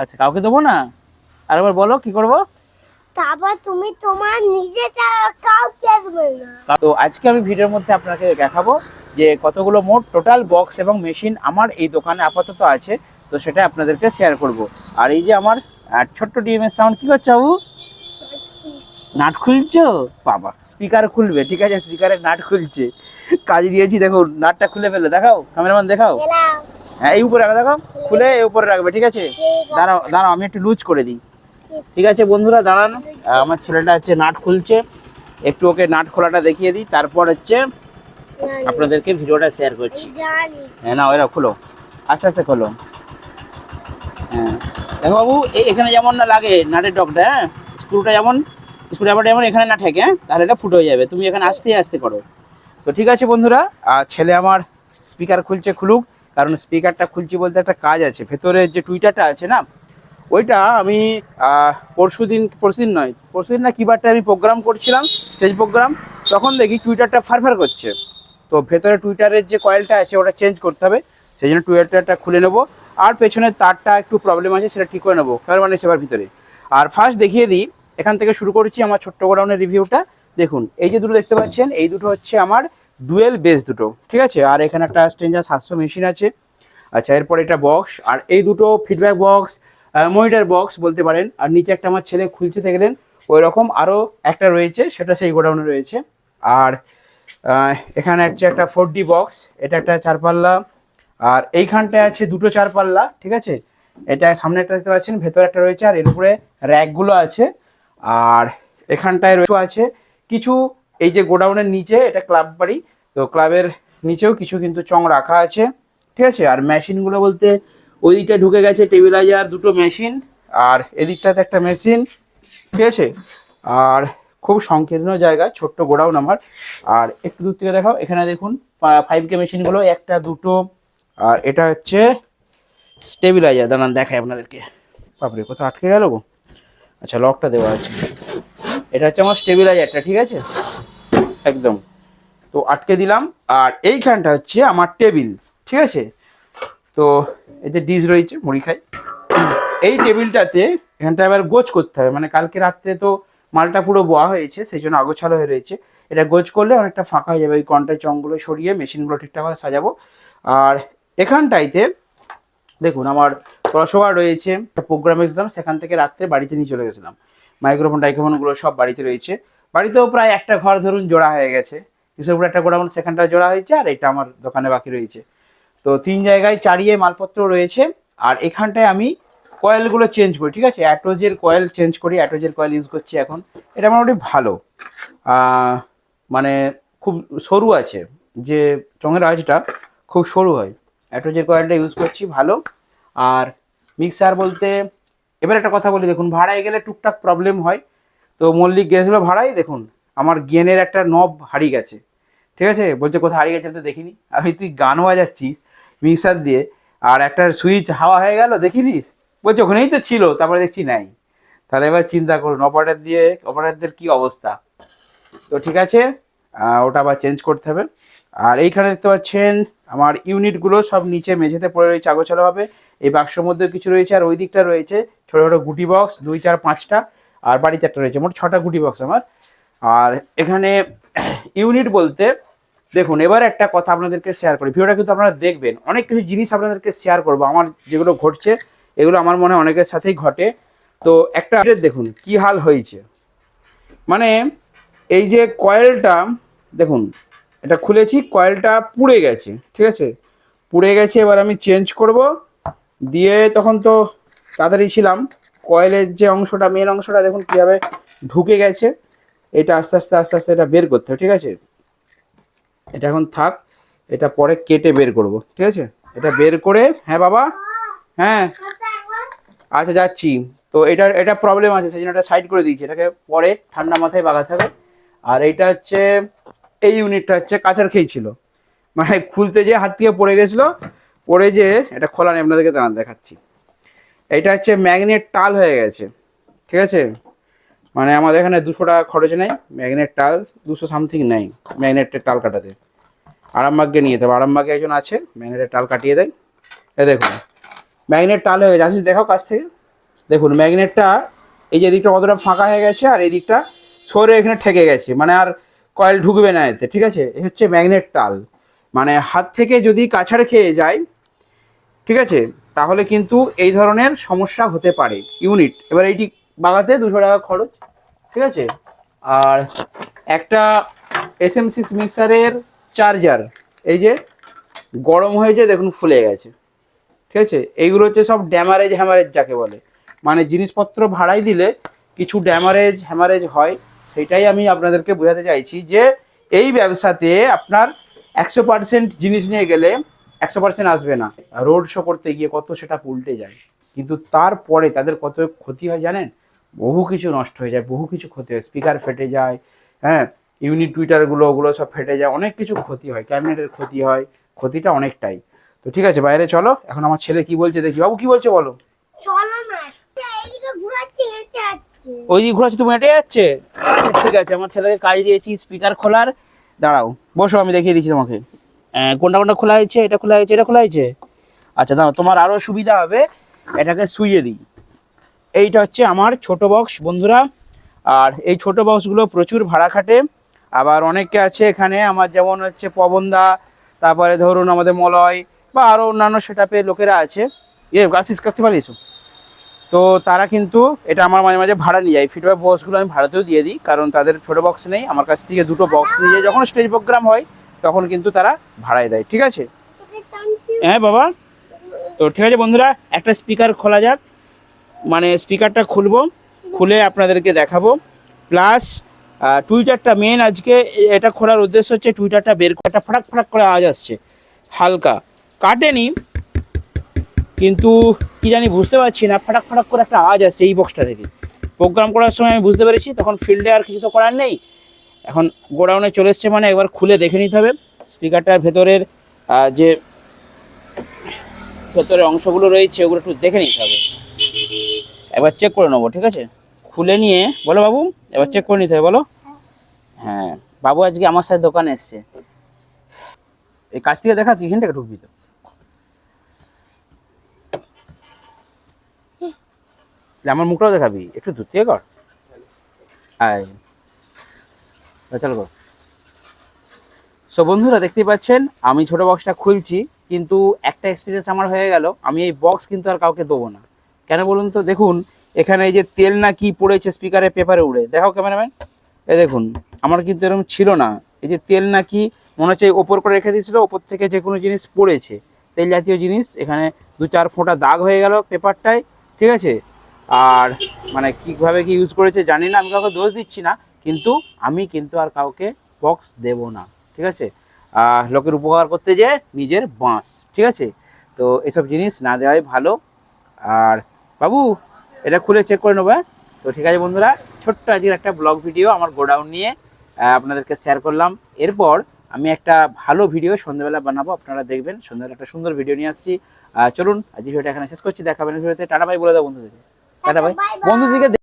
আচ্ছা কাউকে দেবো না? আরেকবার বলো কি করব? তারপর তুমি তোমার নিজে চালাবে কাউকে দেবে না। তো আজকে আমি ভিডিওর মধ্যে আপনাকে দেখাবো যে কতগুলো মোট টোটাল বক্স এবং মেশিন আমার এই দোকানে আপাতত আছে তো সেটা আপনাদেরকে শেয়ার করব। আর এই যে আমার ছোট্ট ডিএমএস সাউন্ড কি করছে বাবু? নাট খুলছো? বাবা স্পিকার খুলবে ঠিক আছে স্পিকারের নাট খুলছে। কাজ দিয়েছি দেখো নাটটা খুলে ফেলে দেখাও ক্যামেরাম্যান দেখাও। হ্যাঁ এই উপরে রাখো দেখো খুলে এই উপরে রাখবে ঠিক আছে? দাঁড়াও দাঁড়াও আমি একটু লুজ করে দিই। ঠিক আছে বন্ধুরা দাঁড়ান। আমার ছেলেটা হচ্ছে নাট খুলছে। একটু ওকে নাট খোলাটা দেখিয়ে দিই। তারপর হচ্ছে আপনাদেরকে ভিডিওটা শেয়ার করছি। হ্যাঁ না ওরা খুলো। আস্তে আস্তে খোলো। হ্যাঁ। দেখো বাবু এখানে যেমন না লাগে নাটের ডগটা হ্যাঁ? স্ক্রুটা যেমন স্ক্রুড্রাইভারটা যেমন এখানে না ঠেকে হ্যাঁ? তাহলে এটা ফুটো হয়ে যাবে। তুমি এখানে আস্তে আস্তে করো। তো ঠিক আছে বন্ধুরা আর ছেলে আমার স্পিকার খুলছে খুলুক। কারণ স্পিকারটা খুলছি বলতে একটা কাজ আছে। ভেতরের যে টুইটারটা আছে না, ওইটা আমি পরশু দিন পরশু দিন নয় পরশু দিন না কিবারটা আমি প্রোগ্রাম করছিলাম স্টেজ প্রোগ্রাম তখন দেখি টুইটারটা ফারফার করছে। তো ভেতরে টুইটারের যে কয়েলটা আছে, ওটা চেঞ্জ করতে হবে, সেই জন্য টুইটারটা খুলে নেব, আর পেছনের তারটা একটু প্রবলেম আছে, সেটা ঠিক করে নেব, কারণ মানে সেবার ভিতরে। আর ফার্স্ট দেখিয়ে দিই, এখান থেকে শুরু করেছি আমার ছোট্ট গোডাউনের রিভিউটা দেখুন, এই যে দুটো দেখতে পাচ্ছেন, এই দুটো হচ্ছে আমার ডুয়েল বেস দুটো, ঠিক আছে? আর এখানে একটা স্ট্রেঞ্জার সাতশো মেশিন আছে। আচ্ছা এরপর এটা বক্স, আর এই দুটো ফিডব্যাক বক্স মনিটার বক্স বলতে পারেন। আর নিচে একটা আমার ছেলে খুলছে, দেখলেন? ওই রকম আরও একটা রয়েছে, সেটা সেই গোডাউনে রয়েছে। আর এখানে হচ্ছে একটা ফোর ডি বক্স এটা একটা চারপাল্লা। আর এইখানটায় আছে দুটো চারপাল্লা, ঠিক আছে? এটা সামনে একটা দেখতে পাচ্ছেন, ভেতরে একটা রয়েছে, আর এর উপরে র্যাকগুলো আছে। আর এখানটায় রয়েছে, আছে কিছু এই যে গোডাউনের নিচে, এটা ক্লাব বাড়ি, তো ক্লাবের নিচেও কিছু কিন্তু চং রাখা আছে, ঠিক আছে? আর মেশিনগুলো বলতে ওই দিকটা ঢুকে গেছে টেবিলাইজার, দুটো মেশিন, আর এদিকটাতে একটা মেশিন, ঠিক আছে? আর খুব সংকীর্ণ জায়গা, ছোট্ট গোডাউন আমার। আর একটু দূর থেকে দেখাও, এখানে দেখুন ফাইভ কে মেশিনগুলো, একটা, দুটো, আর এটা হচ্ছে স্টেবিলাইজার দাঁড়ান, দেখাই আপনাদেরকে। বাপরে, কোথাও আটকে গেল গো? আচ্ছা লকটা দেওয়া আছে। এটা হচ্ছে আমার স্টেবিলাইজারটা ঠিক আছে? একদম। তো আটকে দিলাম। আর এইখানটা হচ্ছে আমার টেবিল, ঠিক আছে? তো এতে ডিশ রয়েছে, মুড়ি খাই। এই টেবিলটাতে এখানটা এবার গোছ করতে হবে। মানে কালকে রাত্রে তো মালটা পুরো বোয়া হয়েছে সেই জন্য আগোছালো হয়ে রয়েছে। এটা গোছ করলে অনেকটা ফাঁকা হয়ে যাবে, ওই কন্টার চংগুলো সরিয়ে মেশিনগুলো ঠিকঠাকভাবে সাজাবো। আর এখানটাইতে দেখুন, আমার পড়াশোনা রয়েছে, একটা প্রোগ্রাম এসেছিলাম সেখান থেকে রাত্রে বাড়িতে নিয়ে চলে গেছিলাম। মাইক্রোফোন টাইক্রোফোনগুলো সব বাড়িতে রয়েছে। বাড়িতেও প্রায় একটা ঘর ধরুন জোড়া হয়ে গেছে। কিশোরপুর একটা গোডাউন সেখানটা জোড়া হয়েছে, আর এটা আমার দোকানে বাকি রয়েছে। তো তিন জায়গায় চারিয়ে মালপত্র রয়েছে, আর এখানটায় আমি কয়েলগুলো চেঞ্জ করি, ঠিক আছে? অ্যাটোজের কয়েল চেঞ্জ করি, অ্যাটোজের কয়েল ইউজ করছি এখন। এটা মোটামুটি ভালো। মানে খুব সরু আছে, যে চঙের আঁচটা খুব সরু হয়। অ্যাটোজের কয়েলটা ইউজ করছি, ভালো। আর মিক্সার বলতে, এবার একটা কথা বলি, দেখুন, ভাড়ায় গেলে টুকটাক প্রবলেম হয়। তো মল্লিক গেছিল ভাড়াই দেখুন, আমার গেনের একটা নব হারিয়ে গেছে। ঠিক আছে? বলছে, কোথায় হারিয়ে গেছে তো দেখিনি। আমি তুই গান বাজাচ্ছিস মিক্সার দিয়ে, আর একটা সুইচ হাওয়া হয়ে গেল দেখিনিস বলছে, ওখানেই তো ছিল, তারপরে দেখছি নাই। তাহলে এবার চিন্তা করুন অপারেটর দিয়ে অপারেটারদের কি অবস্থা? তো ঠিক আছে ওটা আবার চেঞ্জ করতে হবে। আর এইখানে দেখতে পাচ্ছেন, আমার ইউনিটগুলো সব নিচে মেঝেতে পড়ে রয়েছে আগোছালোভাবে এই বাক্সর মধ্যে কিছু রয়েছে, আর ওই দিকটা রয়েছে, ছোটো ছোটো গুটি বক্স দুই, চার, পাঁচটা। আর বাড়িতে একটা রয়েছে, মোট ছটা গুটি বক্স আমার। আর এখানে ইউনিট বলতে, দেখুন, এবার একটা কথা আপনাদেরকে শেয়ার করি। ভিডিওটা কিন্তু আপনারা দেখবেন। অনেক কিছু জিনিস আপনাদেরকে শেয়ার করব। আমার যেগুলো ঘটছে, এগুলো আমার মনে অনেকের সাথেই ঘটে। তো একটা দেখুন, কি হাল হয়েছে। মানে এই যে কয়েলটা দেখুন, এটা খুলেছি কয়েলটা পুড়ে গেছে, ঠিক আছে? পুড়ে গেছে, এবার আমি চেঞ্জ করব। দিয়ে তখন তো তাড়াতাড়ি ছিলাম। কয়েলের যে অংশটা মেন অংশটা দেখুন কীভাবে ঢুকে গেছে। এটা আস্তে আস্তে আস্তে আস্তে এটা বের করতে হবে, ঠিক আছে? এটা এখন থাক, এটা পরে কেটে বের করব, ঠিক আছে? এটা বের করে হ্যাঁ বাবা? হ্যাঁ। আচ্ছা যাচ্ছি। তো এটার, এটা প্রবলেম আছে, সেই জন্য এটা সাইড করে দিয়েছি। এটাকে পরে ঠান্ডা মাথায় বাগাতে হবে। আর এইটা হচ্ছে, এই ইউনিটটা হচ্ছে কাঁচার খেয়েছিল মানে খুলতে যে হাত থেকে পড়ে গেছিল, পড়ে যে এটা খোলা নেই, আপনাদেরকে দাঁড়ান দেখাচ্ছি। এটা হচ্ছে ম্যাগনেট টাল হয়ে গেছে, ঠিক আছে? মানে আমাদের এখানে দুশো টাকা খরচ নেই, ম্যাগনেট টাল দুশো সামথিং নেই, ম্যাগনেটের টাল কাটাতে। আরামবাগকে নিয়ে যেতে হবে, আরামবাগে একজন আছে, ম্যাগনেটের টাল কাটিয়ে দেয়। এ দেখুন, ম্যাগনেট টাল হয়ে গেছে, আসিস দেখো কাছ থেকে। দেখুন, ম্যাগনেটটা এই যে দিকটা কতটা ফাঁকা হয়ে গেছে, আর এই দিকটা সরে এখানে ঠেকে গেছে মানে আর কয়েল ঢুকবে না এতে, ঠিক আছে? এ হচ্ছে ম্যাগনেট টাল। মানে হাত থেকে যদি কাছাড় খেয়ে যায়, ঠিক আছে? তাহলে কিন্তু এই ধরনের সমস্যা হতে পারে। ইউনিট, এবার এইটি বাগাতে দুশো টাকা খরচ, ঠিক আছে? আর একটা এস এম সিক্স মিক্সারের চার্জার এই যে গরম হয়েছে, দেখুন ফুলে গেছে, ঠিক আছে? এইগুলো হচ্ছে সব ড্যামারেজ হ্যামারেজ যাকে বলে। মানে জিনিসপত্র ভাড়াই দিলে কিছু ড্যামারেজ হ্যামারেজ হয় সেটাই আমি আপনাদেরকে বোঝাতে চাইছি যে এই ব্যবসাতে আপনার একশো পার্সেন্ট জিনিস নিয়ে গেলে একশো পার্সেন্ট আসবে না। রোড শো করতে গিয়ে কত সেটা উল্টে যায়। কিন্তু তারপরে তাদের কত ক্ষতি হয় জানেন? বহু কিছু নষ্ট হয়ে যায় বহু কিছু ক্ষতি হয়। স্পিকার ফেটে যায় হ্যাঁ? ইউনিট টুইটারগুলো ওগুলো সব ফেটে যায় অনেক কিছু ক্ষতি হয় ক্যাবিনেটের ক্ষতি হয় ক্ষতিটা অনেকটাই। তো ঠিক আছে বাইরে চলো এখন আমার ছেলে কি বলছে দেখি। বাবু কি বলছে বলো? ওই দিকে ঘোরাচ্ছে তুমি হেঁটে যাচ্ছে? ঠিক আছে আমার ছেলেকে কাজ দিয়েছি স্পিকার খোলার। দাঁড়াও বসো আমি দেখিয়ে দিচ্ছি তোমাকে। কোনটা কোনটা খোলা হয়েছে, এটা খোলা হয়েছে, এটা খোলা হয়েছে? আচ্ছা দাঁড়াও, তোমার আরও সুবিধা হবে, এটাকে শুইয়ে দিই। এইটা হচ্ছে আমার ছোট বক্স বন্ধুরা। আর এই ছোট বক্সগুলো প্রচুর ভাড়া খাটে। আবার অনেকে আছে এখানে, আমার যেমন হচ্ছে পবনদা, তারপরে ধরুন আমাদের মলয়, বা আরও অন্যান্য সেটাপে লোকেরা আছে। ইয়ে গাছিস করতে পারিস তো তারা কিন্তু এটা আমার মাঝে মাঝে ভাড়া নিয়ে যায়। ফিডব্যাক বক্সগুলো আমি ভাড়াতেও দিয়ে দিই, কারণ তাদের ছোটো বক্স নেই। আমার কাছ থেকে দুটো বক্স নিয়ে যায়। যখন স্টেজ প্রোগ্রাম হয় তখন কিন্তু তারা ভাড়ায় দেয়, ঠিক আছে? হ্যাঁ বাবা? তো ঠিক আছে বন্ধুরা, একটা স্পিকার খোলা যাক। মানে স্পিকারটা খুলবো, খুলে আপনাদেরকে দেখাবো। প্লাস টুইটারটা মেন আজকে এটা খোলার উদ্দেশ্য হচ্ছে টুইটারটা বের করে, একটা ফটাক ফটাক করে আওয়াজ আসছে, হালকা। কাটেনি, কিন্তু কি জানি বুঝতে পারছি না, ফটাক ফটাক করে একটা আওয়াজ আসছে এই বক্সটা থেকে। প্রোগ্রাম করার সময় আমি বুঝতে পেরেছি, তখন ফিল্ডে আর কিছু তো করার নেই। এখন গোডাউনে চলে এসছে মানে একবার খুলে দেখে নিতে হবে। স্পিকারটার ভেতরের যে ভেতরে অংশগুলো রয়েছে ওগুলো একটু দেখে নিতে হবে। একবার চেক করে নেব, ঠিক আছে? খুলে নিয়ে, বলো বাবু এবার চেক করে নিতে হবে, বলো। হ্যাঁ বাবু আজকে আমার সাথে দোকানে এসছে। এই কাছ থেকে দেখা, তুই এখান থেকে ঢুকবি তো। আমার মুখটাও দেখাবি, একটু দূর থেকে কর। আয়। চলো কর। সো বন্ধুরা, দেখতেই পাচ্ছেন, আমি ছোট বক্সটা খুলছি, কিন্তু একটা এক্সপিরিয়েন্স আমার হয়ে গেল। আমি এই বক্স কিন্তু আর কাউকে দেবো না। কেন বলুন তো? দেখুন, এখানে এই যে তেল না কি পড়েছে স্পিকারে পেপারে উড়ে। দেখাও ক্যামেরাম্যান এ দেখুন, আমার কিন্তু এরকম ছিল না। এই যে তেল না কি, মনে হচ্ছে ওপর করে রেখে দিয়েছিলো, ওপর থেকে যে কোনো জিনিস পড়েছে। তেল জাতীয় জিনিস, এখানে দু চার ফোঁটা দাগ হয়ে গেল পেপারটায় ঠিক আছে? আর মানে কীভাবে কি ইউজ করেছে জানি না, আমি কাউকে দোষ দিচ্ছি না। কিন্তু আমি কিন্তু আর কাউকে বক্স দেব না ঠিক আছে? লোকের উপকার করতে যে নিজের বাঁশ ঠিক আছে? তো এসব জিনিস না দেওয়াই ভালো। আর বাবু এটা খুলে চেক করে নেব হ্যাঁ? তো ঠিক আছে বন্ধুরা ছোট্ট আজকের একটা ব্লগ ভিডিও আমার গোডাউন নিয়ে আপনাদেরকে শেয়ার করলাম। এরপর আমি একটা ভালো ভিডিও সন্ধ্যাবেলা বানাবো আপনারা দেখবেন। সন্ধ্যাবেলা একটা সুন্দর ভিডিও নিয়ে আসছি। চলুন আজ ভিডিওটা এখানে শেষ করছি দেখাবেন ভিডিওতে। টাটা ভাই বলে দাও বন্ধুদেরকে। টাটা ভাই. বন্ধুদেরকে